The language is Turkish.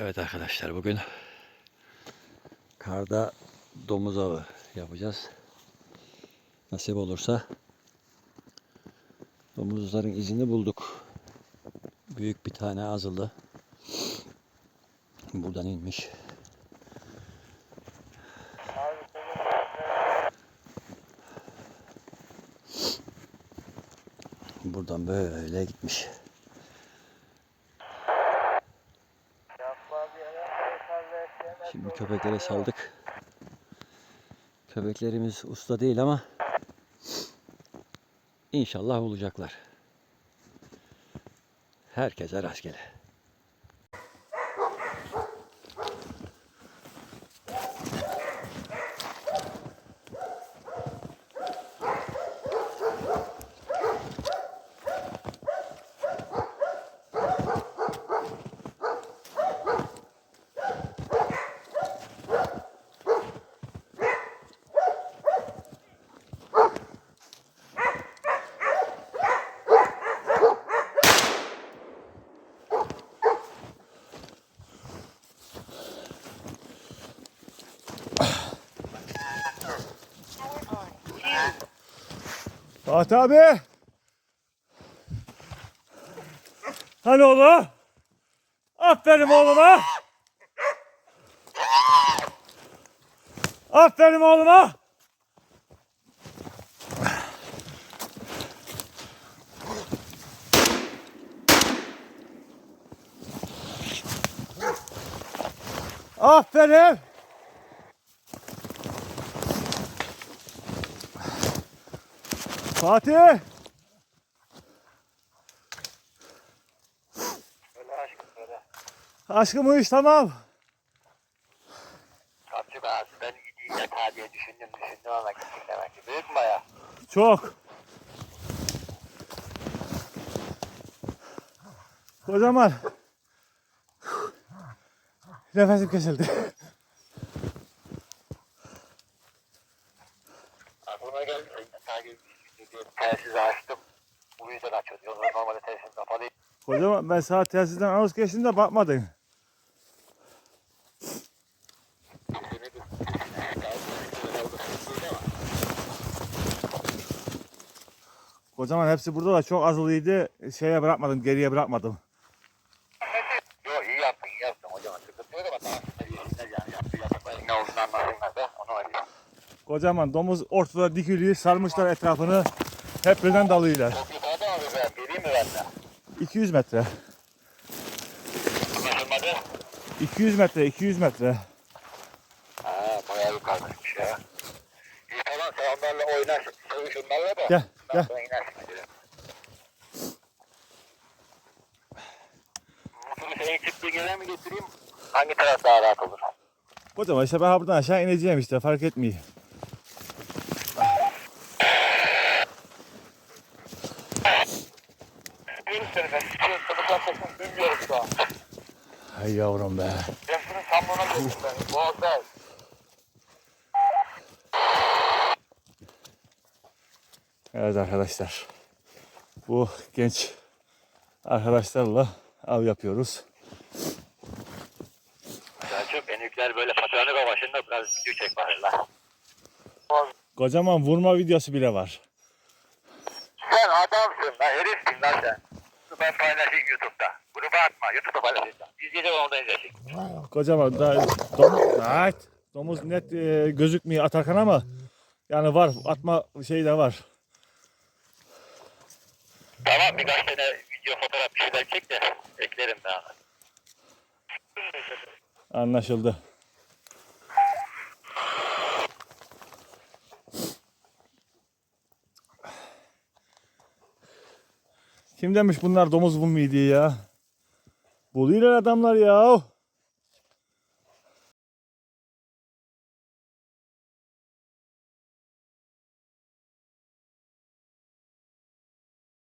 Evet arkadaşlar bugün karda domuz avı yapacağız. Nasip olursa domuzların izini bulduk. Büyük bir tane azılı. Buradan inmiş. Buradan böyle gitmiş. Şimdi köpeklere saldık. Köpeklerimiz usta değil ama inşallah olacaklar. Herkese rastgele. Fatih abi. Hani oğlum? Aferin oğluma. Aferin oğluma. Aferin. Fatih. Öyle aşkım öyle. Aşkım bu iş tamam. Kapçı ben ben gideyim yatağa diye düşündüm düşündüm ama gittik demek ki. Büyük mü baya? Çok. Kocaman. Nefesim kesildi. Aklıma geldi. Şey diye telsizi açtım. Bu yüzden açıyor diyor. Normalde telsiz kapalı. Kocaman ben saat telsizden anons geçtiğinde bakmadın. Kocaman hepsi burada da çok azılıydı. Şeye bırakmadım, geriye bırakmadım. Yo iyi yaptın iyi yaptın hocam. Sıkıntı yok ama daha yani yaptı yaptı. Ne olduğunu anlasınlar da. Kocaman domuz ortada dikiliyor, sarmışlar etrafını. Hep birden dalıyorlar. Çok yukarıda mı ben? Mi ben de? 200 metre. Anlaşılmadı. 200 metre, 200 metre. Ha bayağı yukarıdaymış ya. İyi tamam sen onlarla oynar. Seviş onlarla da. Gel, gel. Hangi taraf daha rahat olur? Kocaman işte ben buradan aşağı ineceğim işte fark etmiyor. Tabaklar sesini duymuyorum şu an. Ay yavrum be. Ben şunun samlığına geçtim ben. Boğazda. Evet arkadaşlar. Bu genç arkadaşlarla av yapıyoruz. Selçuk enükler böyle patronun başında biraz bari la. Kocaman vurma videosu bile var. Sen adamsın lan herifsin lan sen. Ben paylaşayım YouTube'da. Gruba atma YouTube'da paylaşacağım. Biz gece orada izledik. Kocaman da domuz, evet, domuz net e, gözükmüyor atarken ama yani var atma şey de var. Tamam birkaç tane video fotoğraf bir şeyler çek de eklerim daha. Anlaşıldı. Kim demiş bunlar domuz bulmuyor diye ya? Buluyorlar adamlar ya.